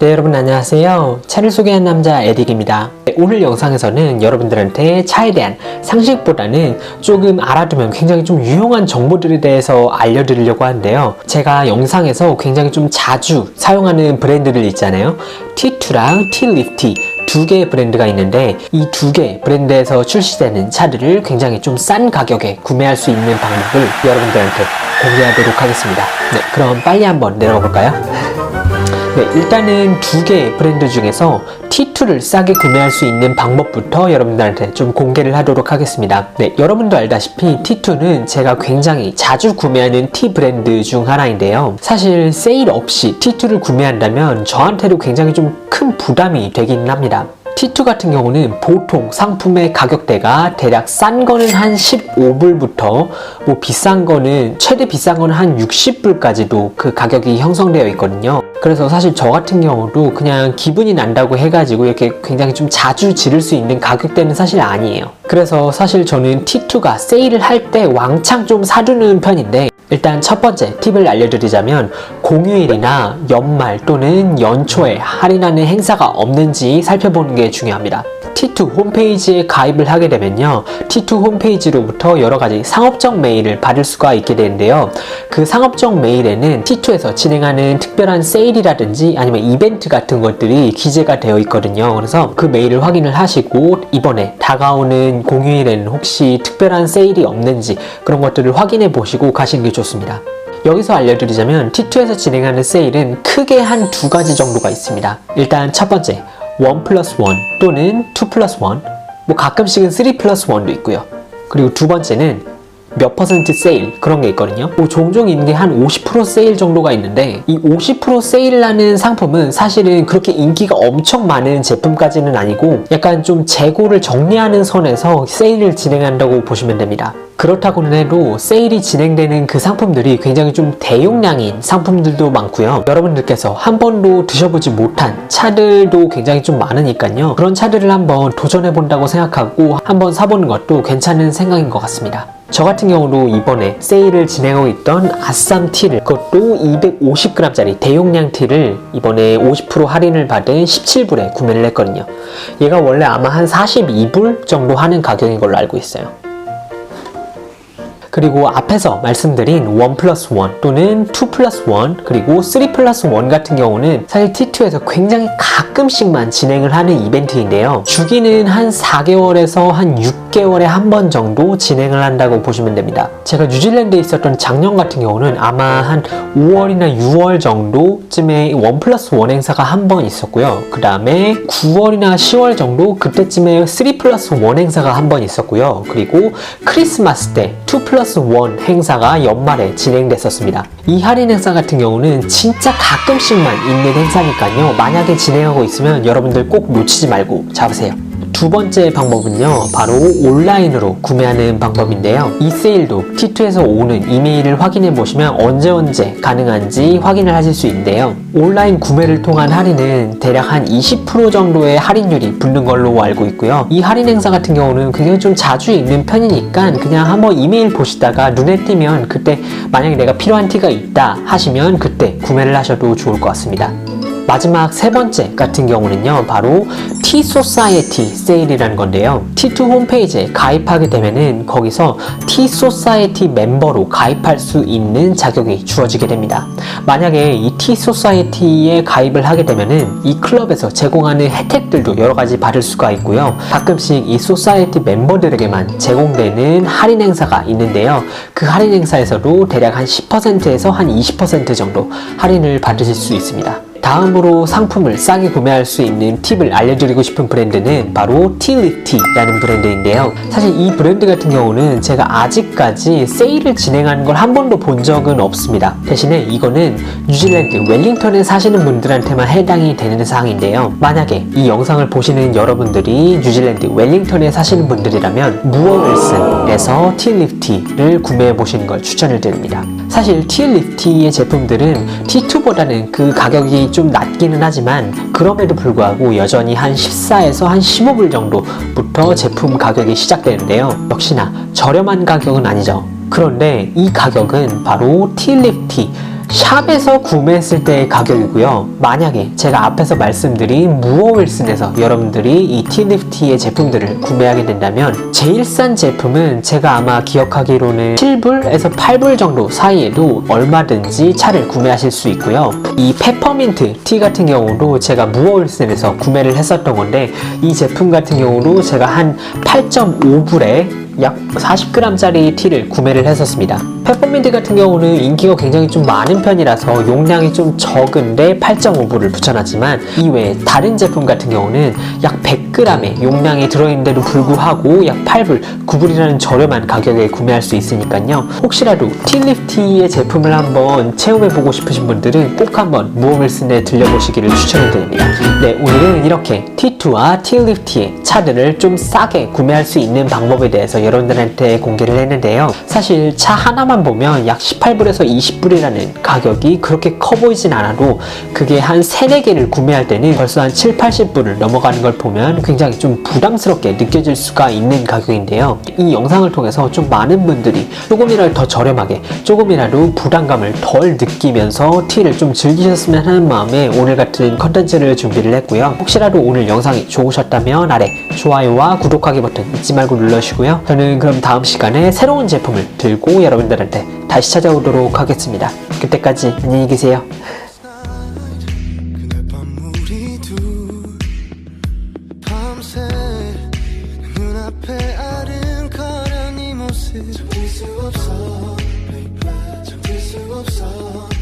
네 여러분 안녕하세요. 차를 소개한 남자 에릭입니다. 네, 오늘 영상에서는 여러분들한테 차에 대한 상식보다는 조금 알아두면 굉장히 좀 유용한 정보들에 대해서 알려드리려고 하는데요. 제가 영상에서 굉장히 좀 자주 사용하는 브랜드들 있잖아요. T2랑 T-Lifty 두 개의 브랜드가 있는데 이 두 개 브랜드에서 출시되는 차들을 굉장히 좀 싼 가격에 구매할 수 있는 방법을 여러분들한테 공개하도록 하겠습니다. 네 그럼 빨리 한번 내려가 볼까요? 네, 일단은 두 개의 브랜드 중에서 T2를 싸게 구매할 수 있는 방법부터 여러분들한테 좀 공개를 하도록 하겠습니다. 네, 여러분도 알다시피 T2는 제가 굉장히 자주 구매하는 T 브랜드 중 하나인데요. 사실 세일 없이 T2를 구매한다면 저한테도 굉장히 좀 큰 부담이 되긴 합니다. T2 같은 경우는 보통 상품의 가격대가 대략 싼 거는 한 15불부터 뭐 비싼 거는 최대 비싼 거는 한 60불까지도 그 가격이 형성되어 있거든요. 그래서 사실 저 같은 경우도 그냥 기분이 난다고 해가지고 이렇게 굉장히 좀 자주 지를 수 있는 가격대는 사실 아니에요. 그래서 사실 저는 T2가 세일을 할 때 왕창 좀 사두는 편인데 일단 첫 번째 팁을 알려드리자면 공휴일이나 연말 또는 연초에 할인하는 행사가 없는지 살펴보는 게 중요합니다. T2 홈페이지에 가입을 하게 되면요. T2 홈페이지로부터 여러 가지 상업적 메일을 받을 수가 있게 되는데요. 그 상업적 메일에는 T2에서 진행하는 특별한 세일이라든지 아니면 이벤트 같은 것들이 기재가 되어 있거든요. 그래서 그 메일을 확인을 하시고 이번에 다가오는 공휴일에는 혹시 특별한 세일이 없는지 그런 것들을 확인해 보시고 가시는 게 좋습니다. 여기서 알려드리자면 T2에서 진행하는 세일은 크게 한 두 가지 정도가 있습니다. 일단 첫 번째, 1 플러스 1 또는 2 플러스 1, 뭐 가끔씩은 3 플러스 1도 있고요. 그리고 두 번째는 몇 퍼센트 세일 그런 게 있거든요. 뭐 종종 있는 게 한 50% 세일 정도가 있는데 이 50% 세일이라는 상품은 사실은 그렇게 인기가 엄청 많은 제품까지는 아니고 약간 좀 재고를 정리하는 선에서 세일을 진행한다고 보시면 됩니다. 그렇다고는 해도 세일이 진행되는 그 상품들이 굉장히 좀 대용량인 상품들도 많고요. 여러분들께서 한 번도 드셔보지 못한 차들도 굉장히 좀 많으니까요. 그런 차들을 한번 도전해 본다고 생각하고 한번 사보는 것도 괜찮은 생각인 것 같습니다. 저 같은 경우도 이번에 세일을 진행하고 있던 아쌈 티를 그것도 250g짜리 대용량 티를 이번에 50% 할인을 받은 17불에 구매를 했거든요. 얘가 원래 아마 한 42불 정도 하는 가격인 걸로 알고 있어요. 그리고 앞에서 말씀드린 1 플러스 1 또는 2 플러스 1 그리고 3 플러스 1 같은 경우는 사실 T2에서 굉장히 가끔씩만 진행을 하는 이벤트인데요. 주기는 한 4개월에서 한 6개월에 한 번 정도 진행을 한다고 보시면 됩니다. 제가 뉴질랜드에 있었던 작년 같은 경우는 아마 한 5월이나 6월 정도쯤에 1 플러스 1 행사가 한 번 있었고요. 그 다음에 9월이나 10월 정도 그때쯤에 3 플러스 1 행사가 한 번 있었고요. 그리고 크리스마스 때2 플러스 1 행사가 연말에 진행됐었습니다. 이 할인 행사 같은 경우는 진짜 가끔씩만 있는 행사니까요. 만약에 진행하고 있으면 여러분들 꼭 놓치지 말고 잡으세요. 두 번째 방법은요, 바로 온라인으로 구매하는 방법인데요. 이 세일도 T2에서 오는 이메일을 확인해 보시면 언제 언제 가능한지 확인을 하실 수 있는데요. 온라인 구매를 통한 할인은 대략 한 20% 정도의 할인율이 붙는 걸로 알고 있고요. 이 할인 행사 같은 경우는 굉장히 좀 자주 있는 편이니까 그냥 한번 이메일 보시다가 눈에 띄면 그때 만약에 내가 필요한 티가 있다 하시면 그때 구매를 하셔도 좋을 것 같습니다. 마지막 세 번째 같은 경우는요 바로 T 소사이어티 세일이라는 건데요. T2 홈페이지에 가입하게 되면은 거기서 T 소사이어티 멤버로 가입할 수 있는 자격이 주어지게 됩니다. 만약에 이 T 소사이어티에 가입을 하게 되면은 이 클럽에서 제공하는 혜택들도 여러 가지 받을 수가 있고요. 가끔씩 이 소사이어티 멤버들에게만 제공되는 할인 행사가 있는데요. 그 할인 행사에서도 대략 한 10%에서 한 20% 정도 할인을 받으실 수 있습니다 다음으로 상품을 싸게 구매할 수 있는 팁을 알려드리고 싶은 브랜드는 바로 틸리티라는 브랜드인데요. 사실 이 브랜드 같은 경우는 제가 아직까지 세일을 진행하는 걸 한 번도 본 적은 없습니다. 대신에 이거는 뉴질랜드 웰링턴에 사시는 분들한테만 해당이 되는 사항인데요. 만약에 이 영상을 보시는 여러분들이 뉴질랜드 웰링턴에 사시는 분들이라면 무어윌슨에서 틸리티를 구매해 보시는 걸 추천을 드립니다. 사실 틸리티의 제품들은 T2보다는 그 가격이 좀 낮기는 하지만 그럼에도 불구하고 여전히 한 14에서 한 15불 정도부터 제품 가격이 시작되는데요. 역시나 저렴한 가격은 아니죠. 그런데 이 가격은 바로 틸리티 샵에서 구매했을 때의 가격이고요. 만약에 제가 앞에서 말씀드린 무어윌슨에서 여러분들이 이 티니프티의 제품들을 구매하게 된다면 제일 싼 제품은 제가 아마 기억하기로는 7불에서 8불 정도 사이에도 얼마든지 차를 구매하실 수 있고요. 이 페퍼민트 티 같은 경우도 제가 무어윌슨에서 구매를 했었던 건데 이 제품 같은 경우도 제가 한 8.5불에 약 40g짜리 티를 구매를 했었습니다. 페퍼민트 같은 경우는 인기가 굉장히 좀 많은 편이라서 용량이 좀 적은데 8.5불을 붙여놨지만 이외에 다른 제품 같은 경우는 약 100g의 용량이 들어있는데도 불구하고 약 8불, 9불이라는 저렴한 가격에 구매할 수 있으니까요. 혹시라도 틸리프티의 제품을 한번 체험해보고 싶으신 분들은 꼭 한번 무어밀슨에 들려보시기를 추천해드립니다. 네, 오늘은 이렇게 T2와 틸리프티의 차들을 좀 싸게 구매할 수 있는 방법에 대해서 여러분들한테 공개를 했는데요. 사실 차 하나만 보면 약 18불에서 20불이라는 가격이 그렇게 커 보이진 않아도 그게 한 3, 4개를 구매할 때는 벌써 한 7, 80불을 넘어가는 걸 보면 굉장히 좀 부담스럽게 느껴질 수가 있는 가격인데요. 이 영상을 통해서 좀 많은 분들이 조금이라도 더 저렴하게 조금이라도 부담감을 덜 느끼면서 티를 좀 즐기셨으면 하는 마음에 오늘 같은 컨텐츠를 준비를 했고요. 혹시라도 오늘 영상이 좋으셨다면 아래 좋아요와 구독하기 버튼 잊지 말고 눌러주시고요. 저는 그럼 다음 시간에 새로운 제품을 들고 여러분들한테 다시 찾아오도록 하겠습니다. 그때까지 안녕히 계세요. 없어